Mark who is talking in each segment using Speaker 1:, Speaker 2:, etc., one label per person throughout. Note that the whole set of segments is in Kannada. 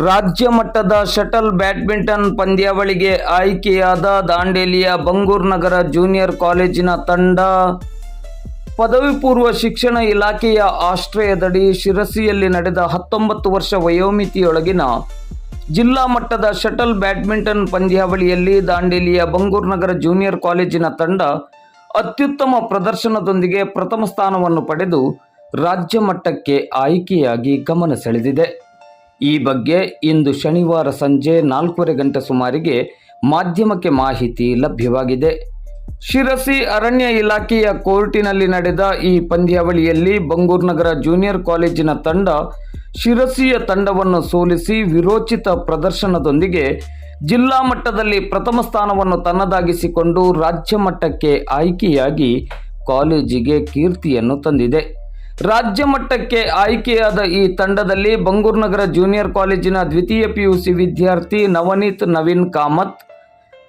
Speaker 1: ರಾಜ್ಯ ಮಟ್ಟದ ಶಟಲ್ ಬ್ಯಾಡ್ಮಿಂಟನ್ ಪಂದ್ಯಾವಳಿಗೆ ಆಯ್ಕೆಯಾದ ದಾಂಡೇಲಿಯ ಬಂಗೂರ್ ನಗರ ಜೂನಿಯರ್ ಕಾಲೇಜಿನ ತಂಡ ಪದವಿ ಪೂರ್ವ ಶಿಕ್ಷಣ ಇಲಾಖೆಯ ಆಶ್ರಯದಡಿ ಶಿರಸಿಯಲ್ಲಿ ನಡೆದ ಹತ್ತೊಂಬತ್ತು ವರ್ಷ ವಯೋಮಿತಿಯೊಳಗಿನ ಜಿಲ್ಲಾ ಮಟ್ಟದ ಶಟಲ್ ಬ್ಯಾಡ್ಮಿಂಟನ್ ಪಂದ್ಯಾವಳಿಯಲ್ಲಿ ದಾಂಡೇಲಿಯ ಬಂಗೂರ್ ನಗರ ಜೂನಿಯರ್ ಕಾಲೇಜಿನ ತಂಡ ಅತ್ಯುತ್ತಮ ಪ್ರದರ್ಶನದೊಂದಿಗೆ ಪ್ರಥಮ ಸ್ಥಾನವನ್ನು ಪಡೆದು ರಾಜ್ಯ ಮಟ್ಟಕ್ಕೆ ಆಯ್ಕೆಯಾಗಿ ಗಮನ ಸೆಳೆದಿದೆ. ಈ ಬಗ್ಗೆ ಇಂದು ಶನಿವಾರ ಸಂಜೆ ನಾಲ್ಕೂವರೆ ಗಂಟೆ ಸುಮಾರಿಗೆ ಮಾಧ್ಯಮಕ್ಕೆ ಮಾಹಿತಿ ಲಭ್ಯವಾಗಿದೆ. ಶಿರಸಿ ಅರಣ್ಯ ಇಲಾಖೆಯ ಕೋರ್ಟಿನಲ್ಲಿ ನಡೆದ ಈ ಪಂದ್ಯಾವಳಿಯಲ್ಲಿ ಬಂಗೂರು ನಗರ ಜೂನಿಯರ್ ಕಾಲೇಜಿನ ತಂಡ ಶಿರಸಿಯ ತಂಡವನ್ನು ಸೋಲಿಸಿ ವಿರೋಚಿತ ಪ್ರದರ್ಶನದೊಂದಿಗೆ ಜಿಲ್ಲಾ ಮಟ್ಟದಲ್ಲಿ ಪ್ರಥಮ ಸ್ಥಾನವನ್ನು ತನ್ನದಾಗಿಸಿಕೊಂಡು ರಾಜ್ಯ ಮಟ್ಟಕ್ಕೆ ಆಯ್ಕೆಯಾಗಿ ಕಾಲೇಜಿಗೆ ಕೀರ್ತಿಯನ್ನು ತಂದಿದೆ. ರಾಜ್ಯ ಮಟ್ಟಕ್ಕೆ ಆಯ್ಕೆಯಾದ ಈ ತಂಡದಲ್ಲಿ ಬಂಗೂರ್ ನಗರ ಜೂನಿಯರ್ ಕಾಲೇಜಿನ ದ್ವಿತೀಯ ಪಿಯುಸಿ ವಿದ್ಯಾರ್ಥಿ ನವನೀತ್, ನವೀನ್ ಕಾಮತ್,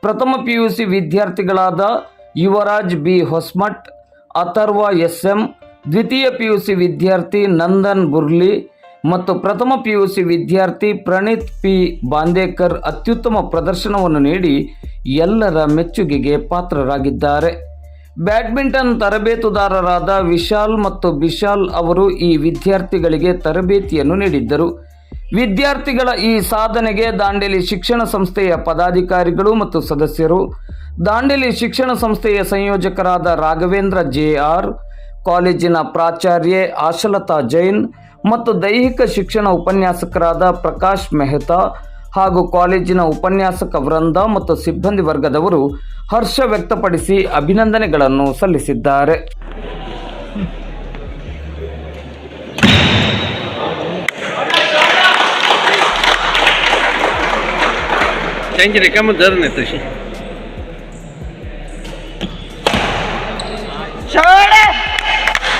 Speaker 1: ಪ್ರಥಮ PUC ವಿದ್ಯಾರ್ಥಿಗಳಾದ Yuvraj B. Hosmath, Atharva S M ದ್ವಿತೀಯ ಪಿಯುಸಿ ವಿದ್ಯಾರ್ಥಿ ನಂದನ್ ಬುರ್ಲಿ ಮತ್ತು ಪ್ರಥಮ ಪಿಯುಸಿ ವಿದ್ಯಾರ್ಥಿ ಪ್ರಣೀತ್ ಪಿ. ಬಾಂದೇಕರ್ ಅತ್ಯುತ್ತಮ ಪ್ರದರ್ಶನವನ್ನು ನೀಡಿ ಎಲ್ಲರ ಮೆಚ್ಚುಗೆಗೆ ಪಾತ್ರರಾಗಿದ್ದಾರೆ. ಬ್ಯಾಡ್ಮಿಂಟನ್ ತರಬೇತುದಾರರಾದ ವಿಶಾಲ್ ಮತ್ತು ಬಿಶಾಲ್ ಅವರು ಈ ವಿದ್ಯಾರ್ಥಿಗಳಿಗೆ ತರಬೇತಿಯನ್ನು ನೀಡಿದ್ದರು. ವಿದ್ಯಾರ್ಥಿಗಳ ಈ ಸಾಧನೆಗೆ ದಾಂಡೇಲಿ ಶಿಕ್ಷಣ ಸಂಸ್ಥೆಯ ಪದಾಧಿಕಾರಿಗಳು ಮತ್ತು ಸದಸ್ಯರು, ದಾಂಡೇಲಿ ಶಿಕ್ಷಣ ಸಂಸ್ಥೆಯ ಸಂಯೋಜಕರಾದ ರಾಘವೇಂದ್ರ ಜೆ ಆರ್, ಕಾಲೇಜಿನ ಪ್ರಾಚಾರ್ಯೆ ಆಶಲತಾ ಜೈನ್ ಮತ್ತು ದೈಹಿಕ ಶಿಕ್ಷಣ ಉಪನ್ಯಾಸಕರಾದ ಪ್ರಕಾಶ್ ಮೆಹ್ತಾ ಹಾಗೂ ಕಾಲೇಜಿನ ಉಪನ್ಯಾಸಕ ವೃಂದ ಮತ್ತು ಸಿಬ್ಬಂದಿ ವರ್ಗದವರು ಹರ್ಷ ವ್ಯಕ್ತಪಡಿಸಿ ಅಭಿನಂದನೆಗಳನ್ನು ಸಲ್ಲಿಸಿದ್ದಾರೆ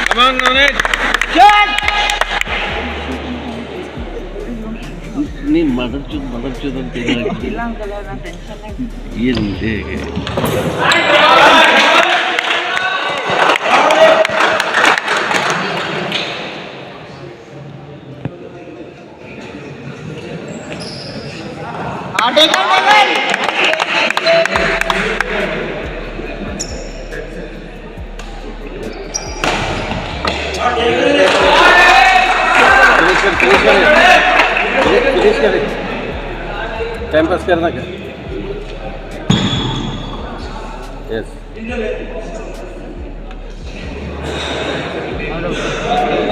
Speaker 2: Come on, Nonit. Shot! नहीं मदर चुद मदर चुद ये देखे Thank you. फिनिश कर टाइम पास करना का यस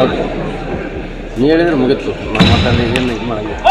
Speaker 2: ಓಕೆ ನೀ ಹೇಳಿದ್ರೆ ಮುಗೀತು ನಾವು ಮತ್ತೆ ಅಲ್ಲಿ ಏನು ಇದು ಮಾಡಂಗಿಲ್ಲ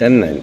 Speaker 2: 真门